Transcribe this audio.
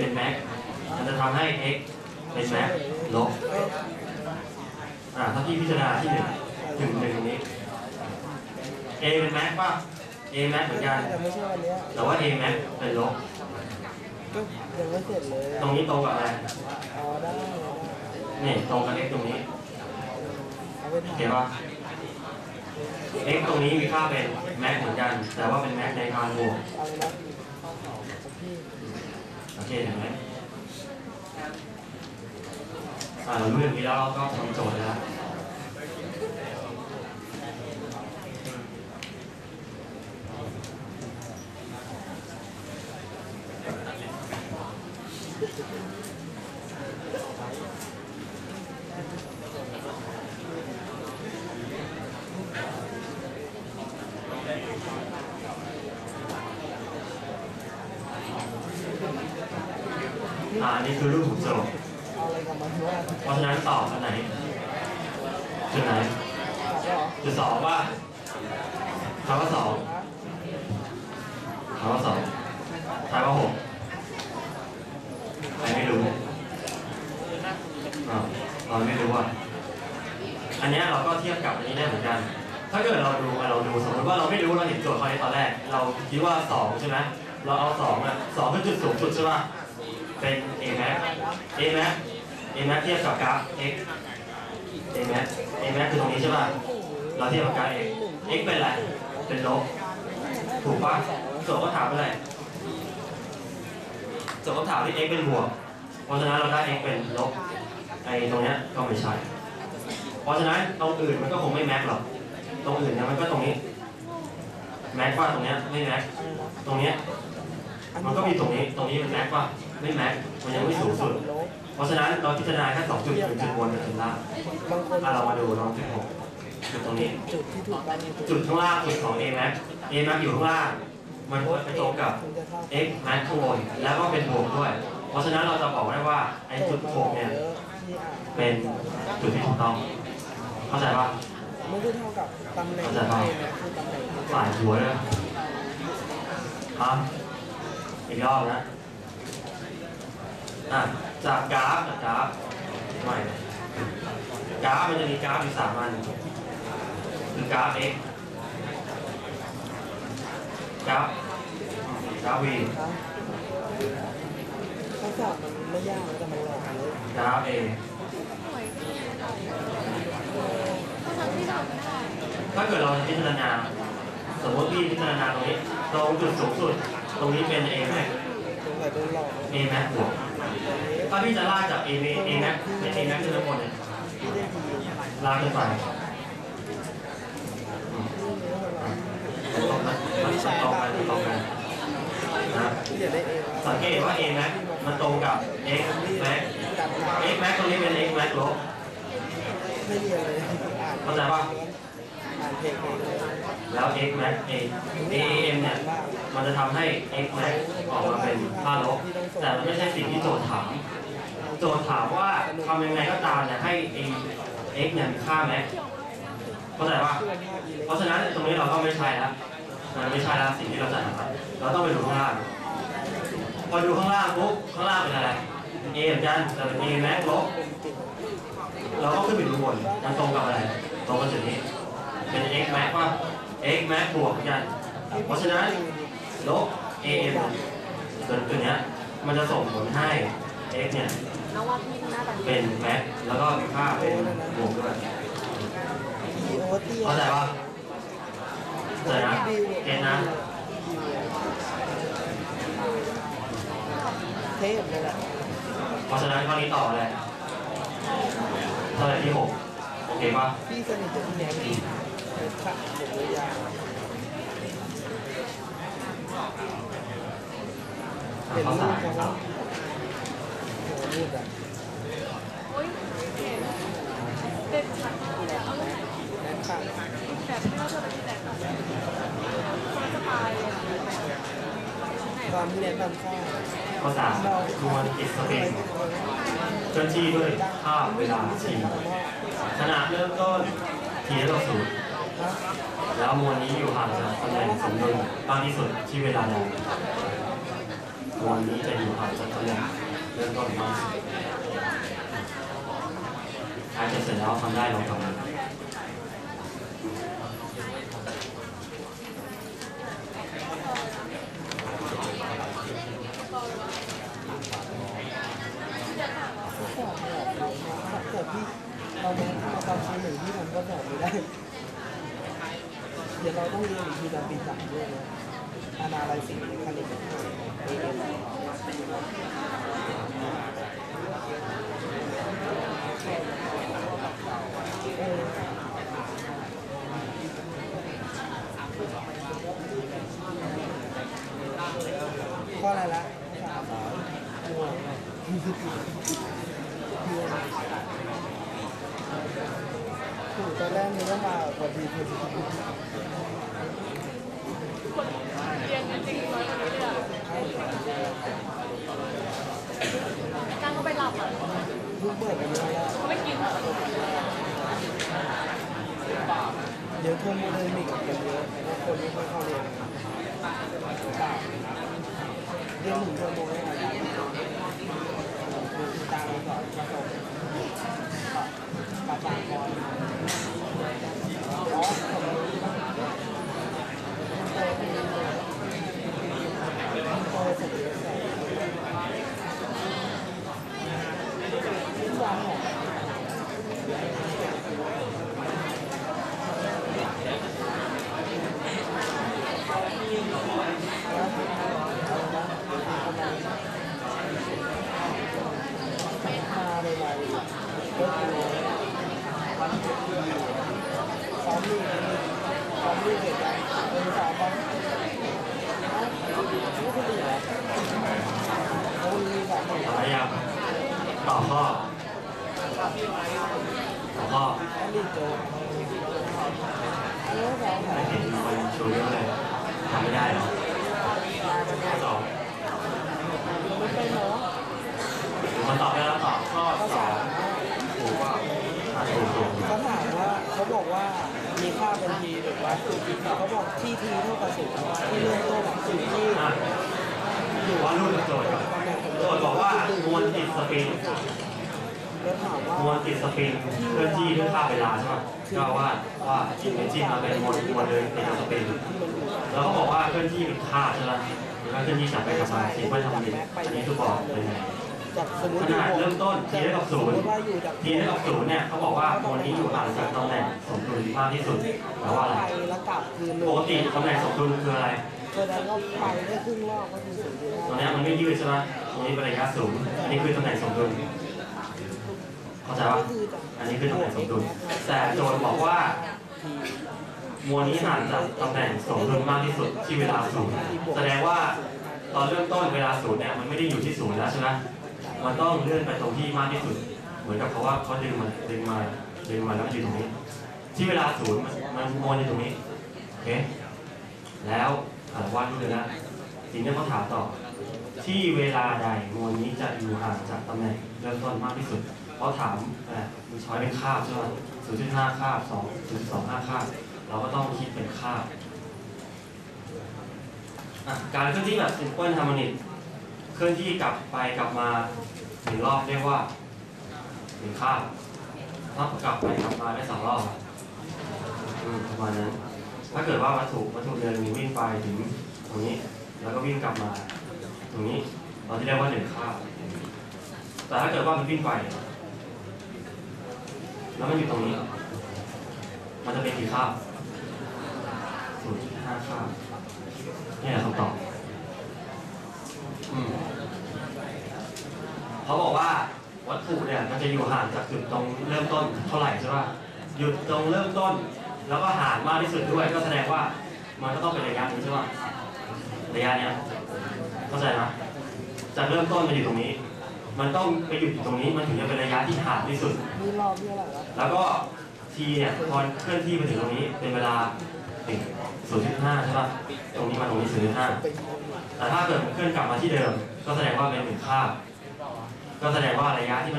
เป็นแม็กมันจะทำให้ x เป็นแม็กลบอ่าถ้าพี่พิจารณาที่หนึ่งถึงหนึ่งนี้ a เป็นแม็กป่ะ a แม็กเหมือนกันแต่ไม่ใช่วันเนี้ยแต่ว่า a แม็กเป็นลบก็ยังไม่เสร็จเลยตรงนี้ตรงกับอะไรเอาได้เอาได้นี่ตรงกับ x ตรงนี้เอาไปโอถ่ายเคป่ะ x ตรงนี้มีค่าเป็นแม็กเหมือนกัน แต่ว่าเป็นแม็กในทางบวก โอเคเห็นไหมอ่าเรารู้อย่างนี้แล้วเราก็ทำโจทย์แล้ว อันนี้คือรูปหุ่นโจทย์วันว่าเพราะฉะนั้นตอบอันไหนจุดไหนจุดสองว่าคำว่าสองคำว่าสองทายว่าหกใครไม่รู้อ่าเราไม่รู้อะอันนี้เราก็เทียบกับอันนี้ได้เหมือนกัน ถ้าเกิดเราดูเราดูสมมติว่าเราไม่รู้เราเห็นโจทย์ข้อนี้ตอนแรก เราคิดว่าสองใช่ไหมเราเอาสองอะสองคือจุดสูงสุดใช่ป่ะ เป็น a max a max a max เทียบกับกราฟ x a max a max คือตรงนี้ใช่ป่ะเราเทียบกับกราฟ x x เป็นอะไร เป็นลบ ถูกป่ะโจทย์ก็ถามอะไรโจทย์ก็ถามที่ x เป็นบวก เพราะฉะนั้นเราได้ x เป็นลบ ไอ้ตรงเนี้ยก็ไม่ใช่ เพราะฉะนั้นตรงอื่นมันก็คงไม่แม็กหรอก ตรงอื่นเนี่ยมันก็ตรงนี้ แม็กว่าตรงเนี้ยไม่แม็กตรงเนี้ย มันก็มีตรงนี้ ตรงนี้มันแม็กว่าไม่แม็กมันยังไม่สูงสุดลบเพราะฉะนั้นเราพิจารณาแค่สองจุดคือจุดบนกับจุดล่างบางคนอะเรามาดูลองจุดหกจุดตรงนี้จุดที่ถูกต้องคือจุดข้างล่างจุดของ A max A max อยู่ข้างล่าง มันไปตรงกับมันจะเท่า x max ข้างบน แล้วก็เป็นบวกด้วย เพราะฉะนั้นเราจะบอกได้ว่าไอ้จุดหกเนี่ยที่อ่านเป็นจุดที่ถูกต้อง เข้าใจป่ะไม่ได้เท่ากับตำแหน่งเข้าใจป่ะใช่นะคือตำแหน่งที่สายหัวเลยครับ อีกรอบนะอะจากกราฟจากกราฟไม่กราฟมันจะมีกราฟอยู่สามอันคือกราฟ x กราฟกราฟ v ครับข้อสอบมันไม่ยากแต่มันหลอกเลยกราฟ a ถ้าเกิดเราพิจารณา สมมติพี่พิจารณาตรงนี้ตรงจุดสูงสุด ตรงนี้เป็น a max ตรงไหนโดนหลอก a max บวกถ้าพี่จะลากจาก a max a max เป็น a max ขึ้นข้างบนเนี่ยพี่ได้ดีลากขึ้นไปตรงกันมันตรงกันตรงกันนะสังเกตว่า a max มันตรงกับ x max การอ่าน x max ตรงนี้เป็น x max ลบไม่เรียนเลยอ่านเข้าใจป่ะอ่าน เพลงแล้ว x max a a m เนี่ย มันจะทำให้ x max ออกมาเป็นค่าลบ แต่มันไม่ใช่สิ่งที่โจทย์ถาม โจทย์ถามว่าทำยังไงก็ตามเนี่ยให้ a x เนี่ยมีค่า max เข้าใจป่ะเพื่อนภาเพราะฉะนั้นตรงนี้เราก็ไม่ใช่แล้วมันไม่ใช่แล้วสิ่งที่เราจะหาเราต้องไปดูข้างล่าง พอดูข้างล่างปุ๊บข้างล่างเป็นอะไร A เหมือนกันแต่เป็น A max ลบเป็นติดเราก็ขึ้นไปดูบนมันตรงกับอะไร ตรงกับจุดนี้ เป็น x max ว่า x max บวกเหมือนกัน เพราะฉะนั้นลบ am ส่วนตัวเนี้ยมันจะส่งผลให้ x เนี่ยน้องว่าพี่หน้าตาดีเป็น max แล้วก็มีค่าเป็นบวกด้วยดีโอเตียเข้าใจปะเข้าใจนะเก็ตนะเทพเลยแหละเพราะฉะนั้นข้อนี้ต่อเลยเท่าไหร่ที่หกโอเคป่ะพี่สนิทกับพี่แน็กดี เป็นขัดเด็กเลยยาวอะข้อสามข้อสามโหรูปเห็ด็กชัดากเลยเอาเลยแน็กขัดแบบไม่ว่าจะเป็นแบบคนสไตอนที่แน็กทำข้าวข้อสามมวลอิสเปนเคลื่อนที่ด้วยภาพเวลาทีขนาดเริ่มต้นทีเท่ากับศูนย์ แล้วมวลนี้อยู่ห่างจากตำแหน่งสมดุลมากที่สุดที่เวลาใดมวลนี้จะอยู่ห่างจากตำแหน่งเริ่มต้นมากใครจะเสร็จแล้วทำได้ลองทำดู สอบไม่ออกเลยนะแต่พี่เราแม้ทำตอนปีหนึ่งที่มันก็สอบไม่ได้ เดี๋ยวเราต้องเรียนอีกทีต อนามด้วยอานาลัยสิ่งคณิตข้ออะไรละถูกตอนแรกนึกว่ามาพอดีพอดี เรียนจริงๆเลยวันนี้เนี่ยการเขาไปหลับอะเพิ่งเปิดไปเมื่อแล้วเขาไม่กินอะเดี๋ยวทอร์โมเดมิกกับคนเยอะแล้วคนไม่ค่อยเข้าเรียนเรียนหนึ่งเทอร์โมได้ไหมคือตามสอนผสมปะปะคอนอ๋อทำไมโตเป็นโตสมเด็จใส่ที่วางหรอ มาเลยมาเลยก็คือซ้อมลูกซ้อมลูกเด็กอะเออซ้อมบ้างเอ้าไม่คนอื่นเหรอเขามีสองคน พยายาม ต่อข้อต่อข้อไม่เห็นมันชูเยอะเลยทำไม่ได้หรอสองไม่เป็นเหรอมันตอบได้แล้วตอบข้อสองถูกว่าอะถูกถูกเขาถามว่าเขาบอกว่ามีค่าเป็นทีหรือว่าเขาบอกที่ทีเท่ากับศูนย์ที่เริ่มต้นศูนย์ที่อะอยู่ว่ารุ่นโจทย์ ก่อนโจบอกว่ามวลติดสปริงแล้วถามวลติดสปริงเคลื่อนที่ด้วยค่าเวลาใช่ไหมก็ว่าว่าอินเนจิมาเป็นมวลมวลเลยติดสปริงที่มันแล้วก็บอกว่าเคลื่อนที่เป็นค่าใช่ไหมแล้วเคลื่อนที่กลับไปกลับมาสิ่งไม่ทำดิอันนี้คือบอกเป็นไงขนาดเริ่มต้น t เท่ากับศูนย์ว่าอยู่จาก t เท่ากับศูนย์เนี่ยเขาบอกว่ามวลนี้อยู่ห่างจากตำแหน่งสมดุลมากที่สุดแปลว่าอะไรปกลับคืนปกติตำแหน่งสมดุลคืออะไร แสดงว่าไปได้ครึ่งรอบก็คือศูนย์จุดตรงห้าเนี้มันไม่ยืดใช่ไหมตรงนี้เป็นระยะศูนย์อันนี้คือตำแหน่งสมดุลเข้าใจปะก็คือจากอันนี้คือตำแหน่งสมดุล แต่โจทย์บอกว่ามวลนี้ห่างจากตำแหน่งสมดุลมากที่สุดที่เวลาศูนย์แสดงว่าตอนเริ่มต้นเวลาศูนย์เนี่ยมันไม่ได้อยู่ที่ศูนย์แล้วใช่ไหมมันต้องเลื่อนไปตรงที่มากที่สุด เหมือนกับเขาว่าเขาดึงมาดึงมาดึงมาแล้วมันอยู่ตรงนี้ ที่เวลาศูนย์มันมันมวลอยู่ตรงนี้โอเคแล้ว อ่านวาดรูปเลยนะทีนี้เขาถามต่อ ที่เวลาใดมวลนี้จะอยู่ห่างจากตำแหน่งเริ่มต้นมากที่สุดเขาถามอะมีช้อยเป็นคาบใช่ไหม0.5คาบ2 0.25คาบเราก็ต้องคิดเป็นคาบการเคลื่อนที่แบบ simple harmonic เคลื่อนที่กลับไปกลับมาหนึ่งรอบเรียกว่าหนึ่งคาบถ้ากลับไปกลับมาได้สองรอบประมาณนั้น ถ้าเกิดว่าวัตถุวัตถุเดินมีวิ่งไปถึงตรงนี้ แล้วก็วิ่งกลับมา ตรงนี้เราจะเรียกว่าหนึ่งคาบแต่ถ้าเกิดว่ามันวิ่งไป แล้วมันอยู่ตรงนี้ มันจะเป็นกี่คาบศูนย์จุดห้าคาบนี่แหละคำตอบอืมเขาบอกว่าวัตถุเนี่ยมันจะอยู่ห่างจากจุดตรงเริ่มต้นเท่าไหร่ใช่ป่ะหยุดตรงเริ่มต้น แล้วก็ห่างมากที่สุดด้วยก็แสดงว่ามันก็ต้องเป็นระยะนี้ใช่ป่ะระยะเนี้ยเข้าใจไหมจากเริ่มต้นมาอยู่ตรงนี้ มันต้องไปหยุดอยู่ตรงนี้มันถึงจะเป็นระยะที่ห่างที่สุด แล้วก็ทีเนี่ยพอเคลื่อนที่ไปถึงตรงนี้เป็นเวลาถึง0.5ใช่ป่ะตรงนี้มาตรงนี้0.5เป็นคนแต่ถ้าเกิดมันเคลื่อนกลับมาที่เดิม ก็แสดงว่าเป็นหนึ่งคาก็แสดงว่าระยะที่มัน